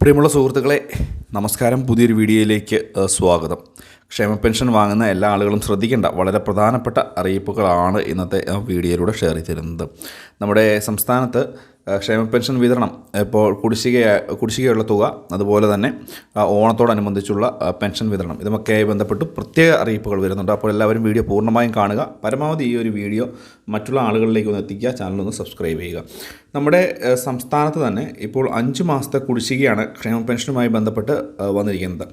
പ്രിയമുള്ള സുഹൃത്തുക്കളെ നമസ്കാരം. പുതിയൊരു വീഡിയോയിലേക്ക് സ്വാഗതം. ക്ഷേമ പെൻഷൻ വാങ്ങുന്ന എല്ലാ ആളുകളും ശ്രദ്ധിക്കേണ്ട വളരെ പ്രധാനപ്പെട്ട അറിയിപ്പുകളാണ് ഇന്നത്തെ വീഡിയോയിലൂടെ ഷെയർ ചെയ്തിരുന്നത്. നമ്മുടെ സംസ്ഥാനത്ത് ക്ഷേമ പെൻഷൻ വിതരണം ഇപ്പോൾ കുടിശ്ശിക കുടിശ്ശികയുള്ള തുക അതുപോലെ തന്നെ ഓണത്തോടനുബന്ധിച്ചുള്ള പെൻഷൻ വിതരണം. ഇതുമൊക്കെയായി ബന്ധപ്പെട്ട് പ്രത്യേക അറിയിപ്പുകൾ വരുന്നുണ്ട്. അപ്പോൾ എല്ലാവരും വീഡിയോ പൂർണമായും കാണുക. പരമാവധി ഈ ഒരു വീഡിയോ മറ്റുള്ള ആളുകളിലേക്ക് ഒന്ന് എത്തിക്കുക. ചാനലൊന്ന് സബ്സ്ക്രൈബ് ചെയ്യുക. നമ്മുടെ സംസ്ഥാനത്ത് തന്നെ ഇപ്പോൾ അഞ്ച് മാസത്തെ കുടിശ്ശികയാണ് ക്ഷേമ പെൻഷനുമായി ബന്ധപ്പെട്ട് വന്നിരിക്കുന്നത്.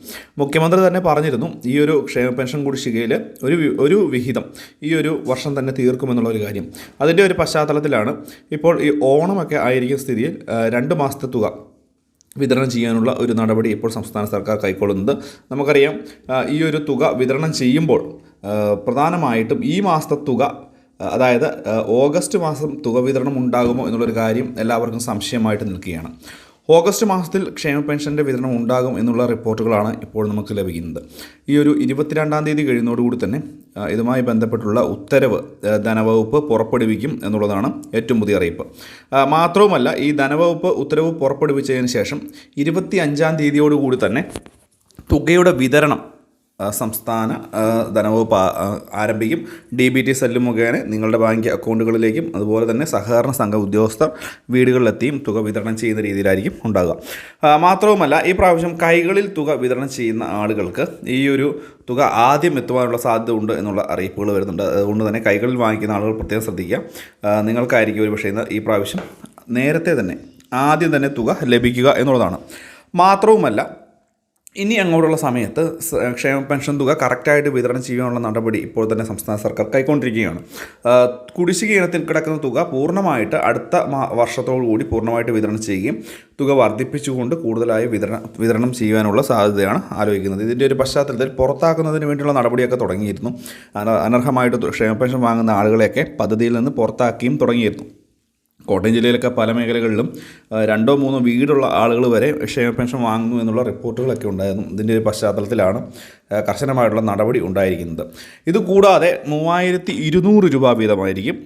മുഖ്യമന്ത്രി തന്നെ പറഞ്ഞിരുന്നു ഈ ഒരു ക്ഷേമ പെൻഷൻ കുടിശ്ശികയിൽ ഒരു ഒരു വിഹിതം ഈ ഒരു വർഷം തന്നെ തീർക്കുമെന്നുള്ള ഒരു കാര്യം. അതിന്റെ ഒരു പശ്ചാത്തലത്തിലാണ് ഇപ്പോൾ ഈ ഓണമൊക്കെ ആയിരിക്കുന്ന സ്ഥിതിയിൽ രണ്ട് മാസത്തെ തുക വിതരണം ചെയ്യാനുള്ള ഒരു നടപടി ഇപ്പോൾ സംസ്ഥാന സർക്കാർ കൈക്കൊള്ളുന്നത് നമുക്കറിയാം ഈ ഒരു തുക വിതരണം ചെയ്യുമ്പോൾ പ്രധാനമായിട്ടും ഈ മാസത്തെ തുക അതായത് ഓഗസ്റ്റ് മാസം തുക വിതരണം ഉണ്ടാകുമോ എന്നുള്ളൊരു കാര്യം എല്ലാവർക്കും സംശയമായിട്ട് നിൽക്കുകയാണ്. ഓഗസ്റ്റ് മാസത്തിൽ ക്ഷേമ പെൻഷന്റെ വിതരണം ഉണ്ടാകും എന്നുള്ള റിപ്പോർട്ടുകളാണ് ഇപ്പോൾ നമുക്ക് ലഭിക്കുന്നത്. ഈ ഒരു ഇരുപത്തിരണ്ടാം തീയതി കഴിയുന്നതോടുകൂടി തന്നെ ഇതുമായി ബന്ധപ്പെട്ടുള്ള ഉത്തരവ് ധനവകുപ്പ് പുറപ്പെടുവിക്കും എന്നുള്ളതാണ് ഏറ്റവും പുതിയ അറിയിപ്പ്. മാത്രവുമല്ല ഈ ധനവകുപ്പ് ഉത്തരവ് പുറപ്പെടുവിച്ചതിന് ശേഷം ഇരുപത്തി അഞ്ചാം തീയതിയോടുകൂടി തന്നെ തുകയുടെ വിതരണം സംസ്ഥാന ധനവകുപ്പ് ആരംഭിക്കും. ഡി ബി ടി സെല്ല് മുഖേന നിങ്ങളുടെ ബാങ്ക് അക്കൗണ്ടുകളിലേക്കും അതുപോലെ തന്നെ സഹകരണ സംഘ ഉദ്യോഗസ്ഥർ വീടുകളിലെത്തിയും തുക വിതരണം ചെയ്യുന്ന രീതിയിലായിരിക്കും ഉണ്ടാകുക മാത്രവുമല്ല ഈ പ്രാവശ്യം കൈകളിൽ തുക വിതരണം ചെയ്യുന്ന ആളുകൾക്ക് ഈ ഒരു തുക ആദ്യം എത്തുവാനുള്ള സാധ്യത ഉണ്ട് എന്നുള്ള അറിയിപ്പുകൾ വരുന്നുണ്ട്. അതുകൊണ്ട് തന്നെ കൈകളിൽ വാങ്ങിക്കുന്ന ആളുകൾ പ്രത്യേകം ശ്രദ്ധിക്കുക. നിങ്ങൾക്കായിരിക്കും ഒരു പക്ഷേ ഈ പ്രാവശ്യം നേരത്തെ തന്നെ ആദ്യം തന്നെ തുക ലഭിക്കുക എന്നുള്ളതാണ്. മാത്രവുമല്ല ഇനി അങ്ങോട്ടുള്ള സമയത്ത് ക്ഷേമ പെൻഷൻ തുക കറക്റ്റായിട്ട് വിതരണം ചെയ്യാനുള്ള നടപടി ഇപ്പോൾ തന്നെ സംസ്ഥാന സർക്കാർ കൈക്കൊണ്ടിരിക്കുകയാണ്. കുടിശ്ശിക ഇനത്തിൽ കിടക്കുന്ന തുക പൂർണമായിട്ട് അടുത്ത വർഷത്തോടു കൂടി പൂർണമായിട്ട് വിതരണം ചെയ്യുകയും തുക വർദ്ധിപ്പിച്ചുകൊണ്ട് കൂടുതലായി വിതരണം വിതരണം ചെയ്യുവാനുള്ള സാധ്യതയാണ് ആലോചിക്കുന്നത്. ഇതിന്റെ ഒരു പശ്ചാത്തലത്തിൽ പുറത്താക്കുന്നതിന് വേണ്ടിയുള്ള നടപടിയൊക്കെ തുടങ്ങിയിരുന്നു. അനർഹമായിട്ട് ക്ഷേമ പെൻഷൻ വാങ്ങുന്ന ആളുകളെയൊക്കെ പദ്ധതിയിൽ നിന്ന് പുറത്താക്കിയും തുടങ്ങിയിരുന്നു. കോട്ടയം ജില്ലയിലൊക്കെ പല മേഖലകളിലും രണ്ടോ മൂന്നോ വീടുള്ള ആളുകൾ വരെ ക്ഷേമ പെൻഷൻ വാങ്ങുന്നു എന്നുള്ള റിപ്പോർട്ടുകളൊക്കെ ഉണ്ടായിരുന്നു. ഇതിന്റെ ഒരു പശ്ചാത്തലത്തിലാണ് കർശനമായിട്ടുള്ള നടപടി ഉണ്ടായിരിക്കുന്നത്. ഇത് കൂടാതെ മൂവായിരത്തി ഇരുന്നൂറ് രൂപ വീതമായിരിക്കും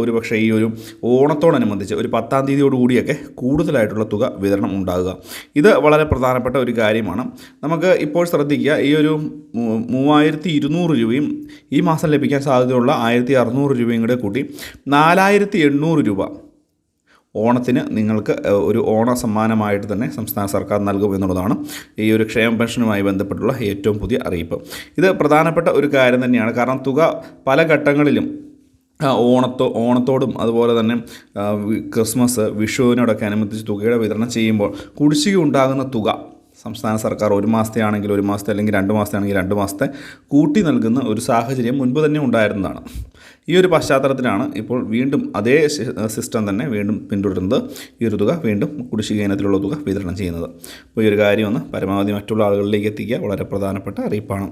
ഒരു പക്ഷേ ഈ ഒരു ഓണത്തോടനുബന്ധിച്ച് ഒരു പത്താം തീയതിയോട് കൂടിയൊക്കെ കൂടുതലായിട്ടുള്ള തുക വിതരണം ഉണ്ടാകുക. ഇത് വളരെ പ്രധാനപ്പെട്ട ഒരു കാര്യമാണ്. നമുക്ക് ഇപ്പോൾ ശ്രദ്ധിക്കുക ഈ ഒരു മൂവായിരത്തി ഇരുന്നൂറ് രൂപയും ഈ മാസം ലഭിക്കാൻ സാധ്യതയുള്ള ആയിരത്തി അറുന്നൂറ് രൂപയും കൂടെ കൂട്ടി നാലായിരത്തി എണ്ണൂറ് രൂപ ഓണത്തിന് നിങ്ങൾക്ക് ഒരു ഓണ സമ്മാനമായിട്ട് തന്നെ സംസ്ഥാന സർക്കാർ നൽകും എന്നുള്ളതാണ് ഈ ഒരു ക്ഷേമ പെൻഷനുമായി ബന്ധപ്പെട്ടുള്ള ഏറ്റവും പുതിയ അറിയിപ്പ്. ഇത് പ്രധാനപ്പെട്ട ഒരു കാര്യം തന്നെയാണ്. കാരണം തുക പല ഘട്ടങ്ങളിലും ഓണത്തോ ഓണത്തോടും അതുപോലെ തന്നെ ക്രിസ്മസ് വിഷുവിനോടൊക്കെ അനുബന്ധിച്ച് തുകയുടെ വിതരണം ചെയ്യുമ്പോൾ കുടിശ്ശിക ഉണ്ടാകുന്ന തുക സംസ്ഥാന സർക്കാർ ഒരു മാസത്തെ ആണെങ്കിൽ ഒരു മാസത്തെ അല്ലെങ്കിൽ രണ്ട് മാസത്തെ ആണെങ്കിൽ രണ്ട് മാസത്തെ കൂട്ടി നൽകുന്ന ഒരു സാഹചര്യം മുൻപ് തന്നെ ഉണ്ടായിരുന്നതാണ്. ഈ ഒരു പശ്ചാത്തലത്തിലാണ് ഇപ്പോൾ വീണ്ടും അതേ സിസ്റ്റം തന്നെ വീണ്ടും പിന്തുടരുന്നത്. ഈ ഒരു തുക വീണ്ടും കുടിശ്ശിക ഇനത്തിലുള്ള തുക വിതരണം ചെയ്യുന്നത്. അപ്പോൾ ഈ ഒരു കാര്യം ഒന്ന് പരമാവധി മറ്റുള്ള ആളുകളിലേക്ക് എത്തിക്കുക വളരെ പ്രധാനപ്പെട്ട അറിയിപ്പാണ്.